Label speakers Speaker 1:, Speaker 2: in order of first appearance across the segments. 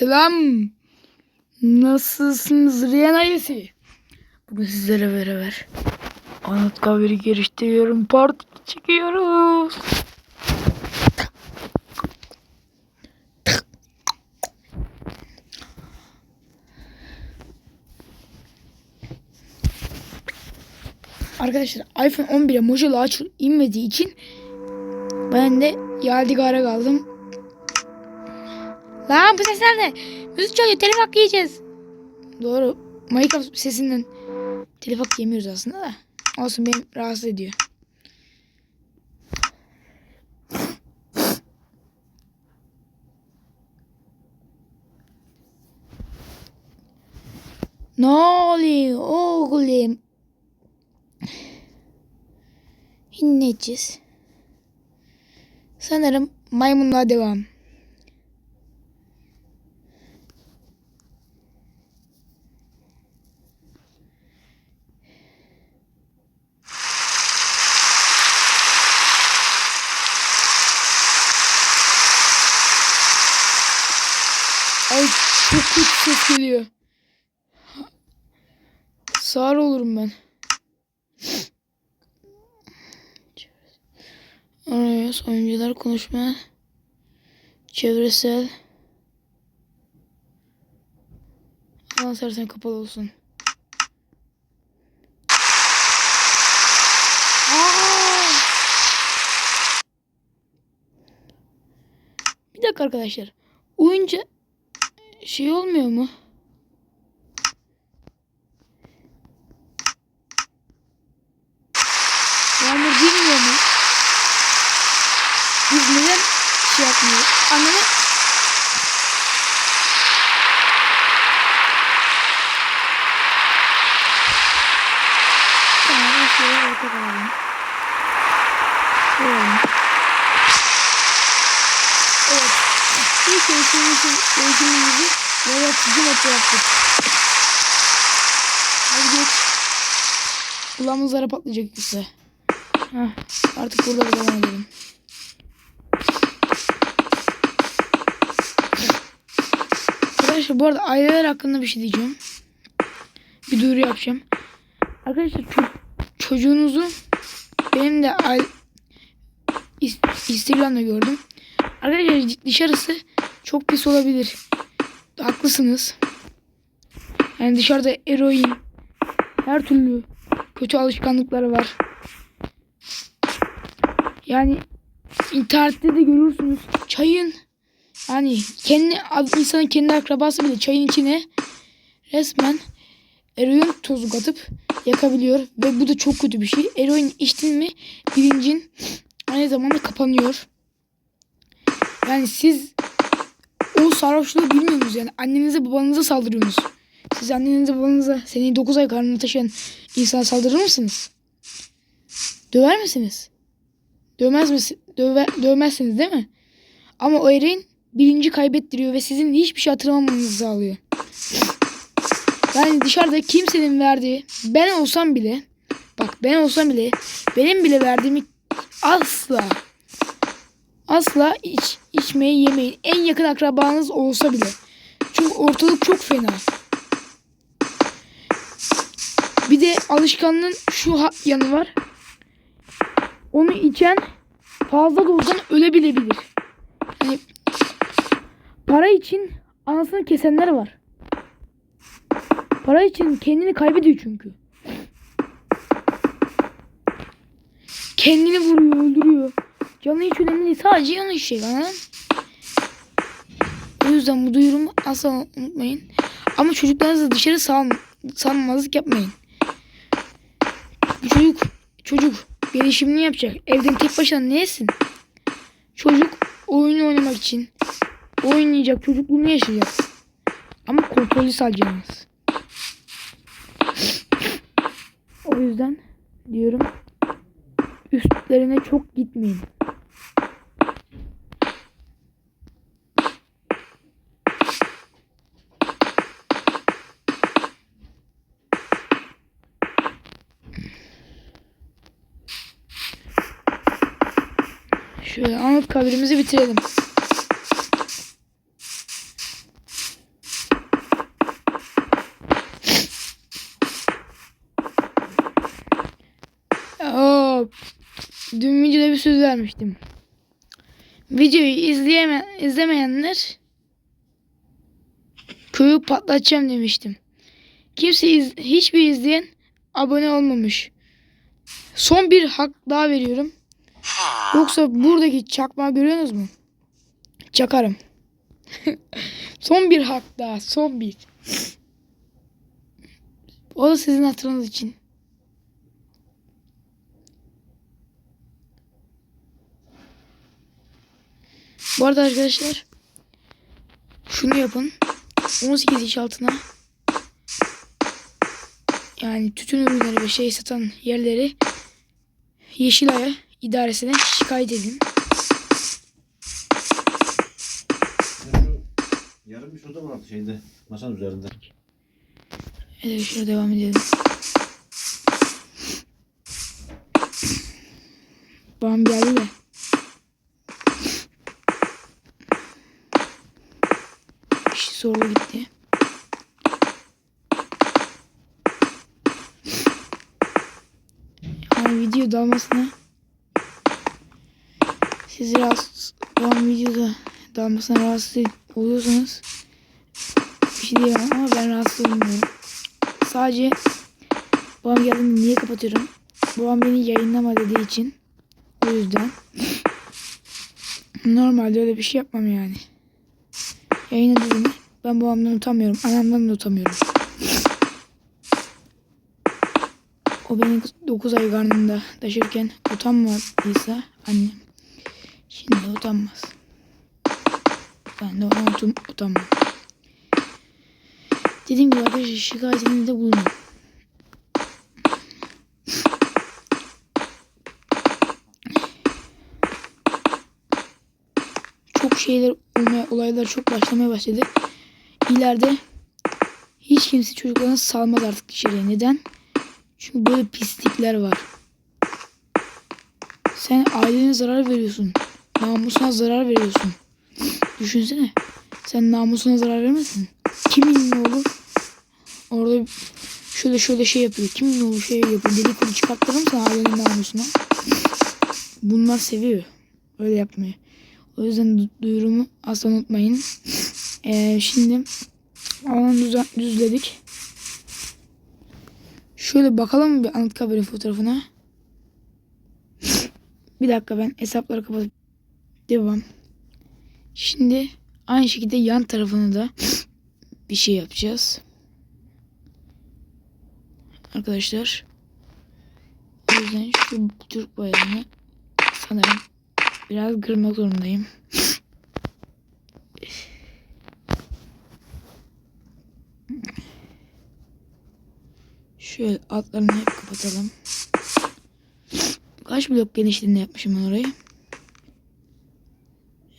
Speaker 1: Selam. Nasılsınız Riyan ailesi? Bugün sizlere beraber Anıtkabir'i geliştiriyorum. Part çekiyoruz. Arkadaşlar iPhone 11'e Mojo Launcher inmediği için ben de Yadigar'a kaldım. Lan bu sesler ne? Müzik çalıyor telif hakkı yiyeceğiz. Doğru. Minecraft sesinden telif hakkı yemiyoruz aslında da. Olsun beni rahatsız ediyor. Ne oluyor oğlum? İnneciz. Sanırım maymunluğa devam. Ay çok kötü ses geliyor. Sağır olurum ben. Oraya oyuncular konuşma. Çevresel. Alan sersen kapalı olsun. Aa! Bir dakika arkadaşlar. Oyunca şey olmuyor mu? Yağmur bilmiyor mu? Biz neden şey yapmıyoruz? Anladın? Metre yaptık. Hadi geç. Kulağımızlara patlayacak yoksa. Heh, artık burada devam edelim. Arkadaşlar bu arada aileler hakkında bir şey diyeceğim. Bir duyuru yapacağım. Arkadaşlar ço- çocuğunuzu benim de Instagram'da gördüm. Arkadaşlar dışarısı çok pis olabilir. Haklısınız. Yani dışarıda eroin, her türlü kötü alışkanlıkları var. Yani internette de görürsünüz. Çayın yani kendi insanın kendi akrabası bile çayın içine resmen eroin tozu katıp yakabiliyor ve bu da çok kötü bir şey. Eroin içtin mi bilincin aynı zamanda kapanıyor. Yani siz o sarhoşluğu bilmiyorsunuz yani annenize babanıza saldırıyorsunuz. Siz annenize babanıza seni 9 ay karnına taşıyan insana saldırır mısınız? Döver misiniz? Dövmez misin? Döve, dövmezsiniz değil mi? Ama o ereğin bilinci kaybettiriyor ve sizin hiçbir şey hatırlamamanızı sağlıyor. Yani dışarıda kimsenin verdiği ben olsam bile bak ben olsam bile benim bile verdiğimi asla asla iç, içmeyi yemeyin. En yakın akrabanız olsa bile. Çünkü ortalık çok fena. Bir de alışkanlığın şu ha- yanı var. Onu içen fazla dozdan ölebilebilir. Hani para için anasını kesenler var. Para için kendini kaybediyor çünkü. Kendini vuruyor, öldürüyor. Canı hiç önemli değil. Sadece yanlış şey. Anladın? O yüzden bu duyurumu asla unutmayın. Ama çocuklarınızı dışarı sal salmamazlık yapmayın. Çocuk gelişimini yapacak. Evden tek başına ne yesin? Çocuk oyun oynamak için oynayacak, çocukluğunu yaşayacak. Ama kontrolü salacaksınız. O yüzden diyorum üstlerine çok gitmeyin. Şöyle anıt kabirimizi bitirelim. Hop. Dün videoda bir söz vermiştim. Videoyu izleyeme izlemeyenler köyü patlatacağım demiştim. Kimse iz hiçbir izleyen abone olmamış. Son bir hak daha veriyorum. Yoksa buradaki çakmağı görüyorsunuz mu? Çakarım. son bir hak daha. Son bir. O da sizin hatırınız için. Bu arada arkadaşlar şunu yapın. 18 yaş altına yani tütün ürünleri ve şey satan yerleri Yeşilaya idaresine şikayet edin.
Speaker 2: Yarım bir soda vardı şeyde masanın üzerinde.
Speaker 1: Evet şöyle devam edelim. Babam geldi de. İşi zorlu gitti. Yani video dalmasına siz rahatsız babam videoda dalmasına rahatsız oluyorsanız bir şey diyemem ama ben rahatsız olmuyorum. Sadece babam geldiğinde niye kapatıyorum? Babam beni yayınlama dediği için. O yüzden. Normalde öyle bir şey yapmam yani. Yayına dediğinde ben babamdan utanmıyorum. Anamdan da utanmıyorum. O beni 9 ay karnında taşırken utanmadıysa annem. Şimdi utanmaz. Ben de ona utan- utanmam. Dediğim gibi arkadaşlar şikayetinde de bulunun. Çok şeyler olmaya, olaylar çok başlamaya başladı. İleride hiç kimse çocuklarını salmaz artık dışarıya. Neden? Çünkü böyle pislikler var. Sen ailene zarar veriyorsun. Namusuna zarar veriyorsun. Düşünsene. Sen namusuna zarar vermesin. Kimin ne olur? Orada şöyle şöyle şey yapıyor. Kimin ne olur şey yapıyor. Dedikodu çıkartırır mısın ailenin namusuna? Bunlar seviyor. Öyle yapmayı. O yüzden du- duyurumu asla unutmayın. Ee, şimdi alanı düzen- düzledik. Şöyle bakalım bir Anıtkabir'in fotoğrafına. Bir dakika ben hesapları kapatıp devam. Şimdi aynı şekilde yan tarafını da bir şey yapacağız. Arkadaşlar. O yüzden şu Türk bayrağını sanırım biraz kırmak zorundayım. Şöyle altlarını hep kapatalım. Kaç blok genişliğinde yapmışım ben orayı?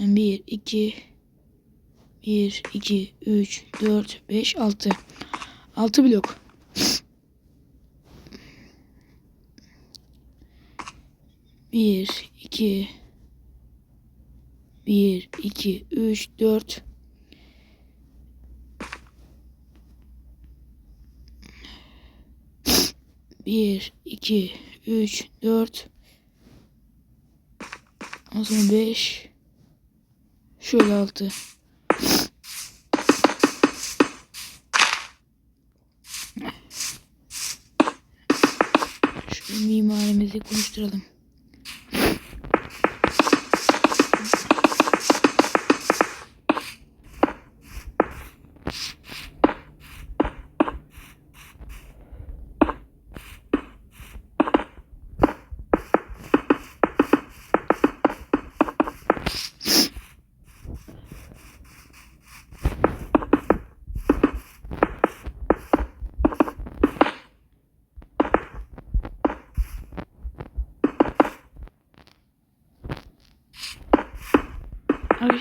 Speaker 1: Yani 1, 2, 1, 2, 3, 4, 5, 6. 6 blok. Bir, iki, bir, iki, üç, dört. Bir, iki, üç, dört. O zaman beş. Şöyle altı. Şu mimarimizi konuşturalım.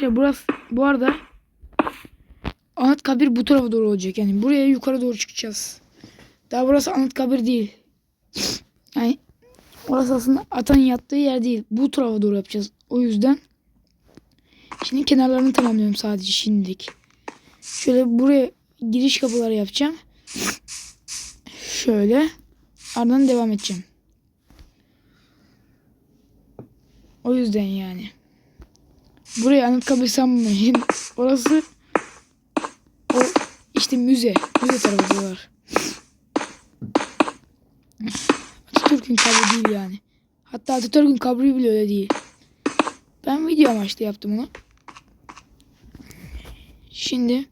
Speaker 1: Arkadaşlar burası bu arada Anıtkabir bu tarafa doğru olacak. Yani buraya yukarı doğru çıkacağız. Daha burası Anıtkabir değil. Yani orası aslında atan yattığı yer değil. Bu tarafa doğru yapacağız. O yüzden şimdi kenarlarını tamamlıyorum sadece şimdilik. Şöyle buraya giriş kapıları yapacağım. Şöyle ardından devam edeceğim. O yüzden yani. Buraya Anıtkabir sanmayın. Orası o işte müze. Müze tarafı diyorlar. Atatürk'ün kabri değil yani. Hatta Atatürk'ün kabri bile öyle değil. Ben video amaçlı yaptım onu. Şimdi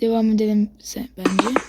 Speaker 1: devam edelim bence.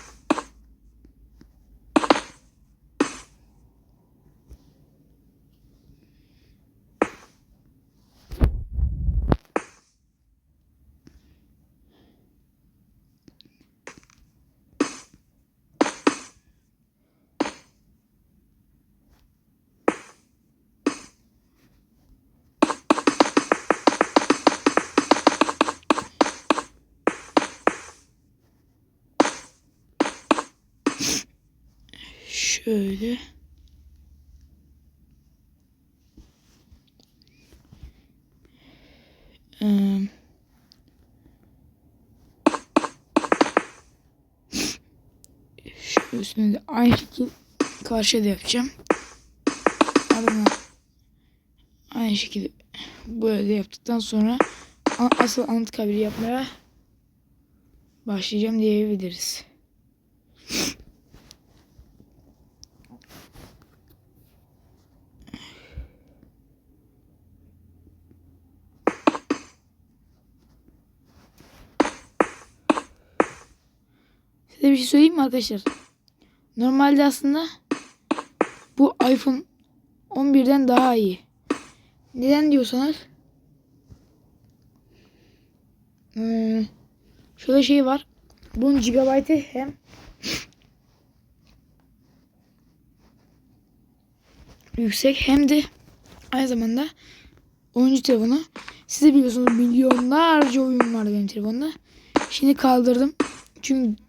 Speaker 1: Şöyle. Ee, üstüne de aynı şekil karşıya da yapacağım. Ardından aynı şekilde böyle yaptıktan sonra asıl Anıtkabir'i yapmaya başlayacağım diyebiliriz. Size bir şey söyleyeyim mi arkadaşlar? Normalde aslında bu iPhone 11'den daha iyi. Neden diyorsanız hmm, şöyle şey var. Bunun gigabaytı hem yüksek hem de aynı zamanda oyuncu telefonu. Siz de biliyorsunuz milyonlarca oyun var benim telefonda. Şimdi kaldırdım. Çünkü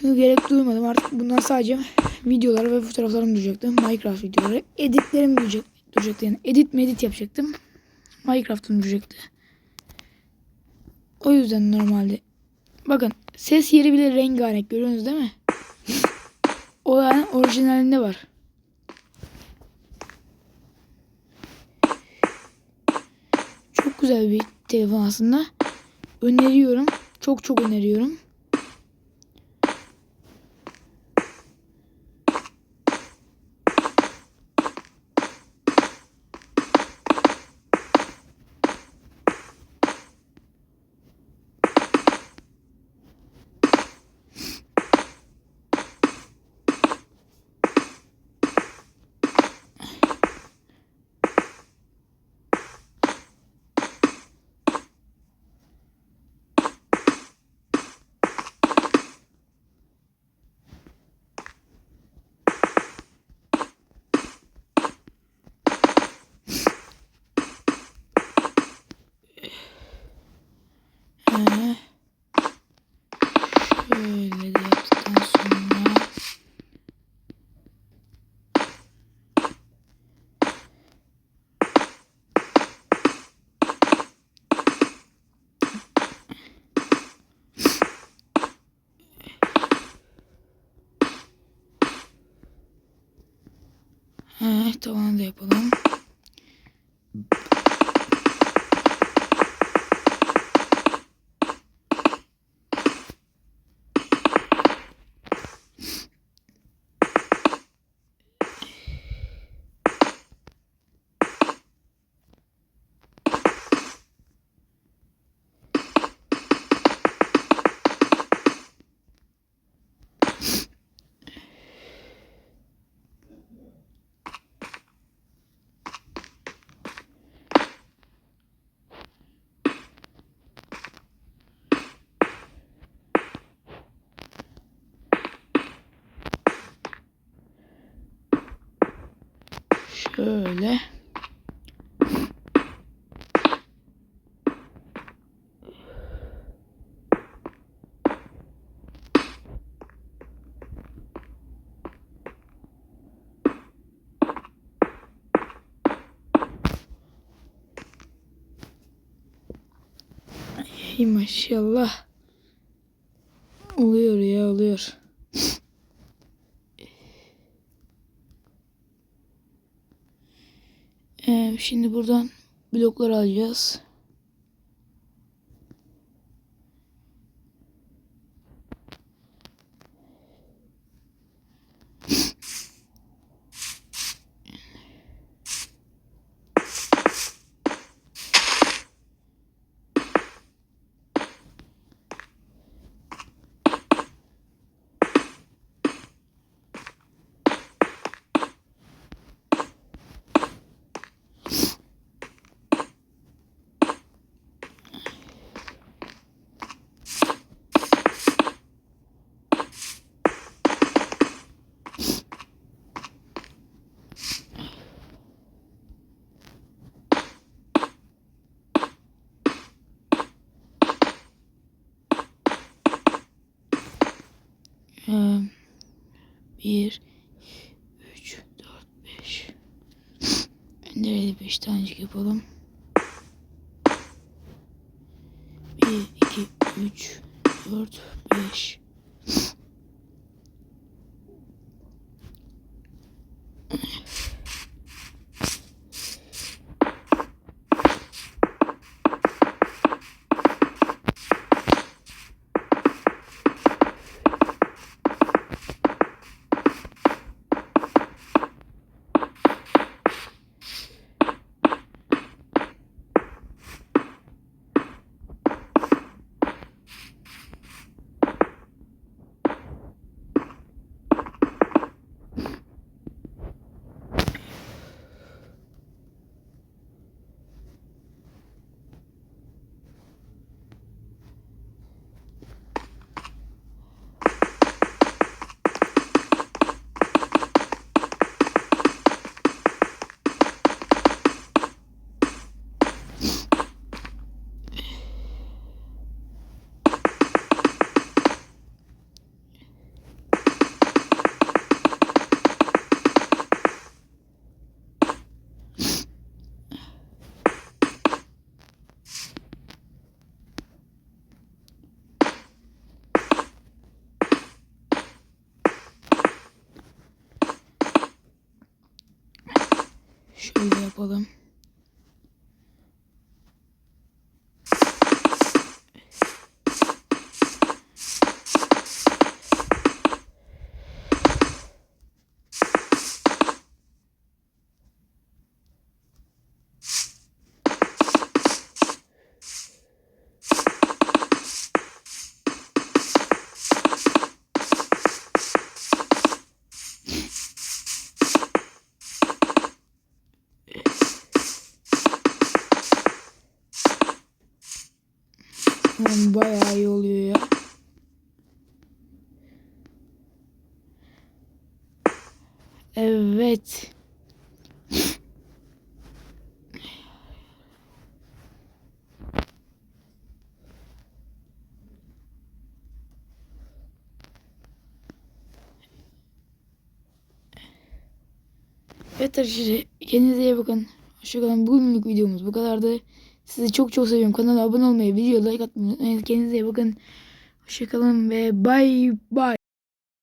Speaker 1: çünkü gerek duymadım. Artık bundan sadece videolar ve fotoğraflarım duracaktı. Minecraft videoları. Editlerim duracak, duracaktı. Yani edit medit yapacaktım. Minecraft'ım duracaktı. O yüzden normalde. Bakın ses yeri bile rengarenk görüyorsunuz değil mi? O orijinalinde var. Çok güzel bir telefon aslında. Öneriyorum. Çok çok öneriyorum. Ee, şöyle de yaptıktan sonra Ha, tavanı da yapalım. Şöyle. Ay maşallah. Oluyor ya oluyor. Şimdi buradan blokları alacağız. 1 3 4 5 Nereye 5 tanecik yapalım. 1 2 3 4 5 Şöyle yapalım. Yani bayağı iyi oluyor ya. Evet. Evet arkadaşlar kendinize iyi bakın. Hoşçakalın. Bugünlük videomuz bu kadardı. Sizi çok çok seviyorum. Kanala abone olmayı, video like atmayı unutmayın. Kendinize iyi bakın. Hoşçakalın ve bay bay.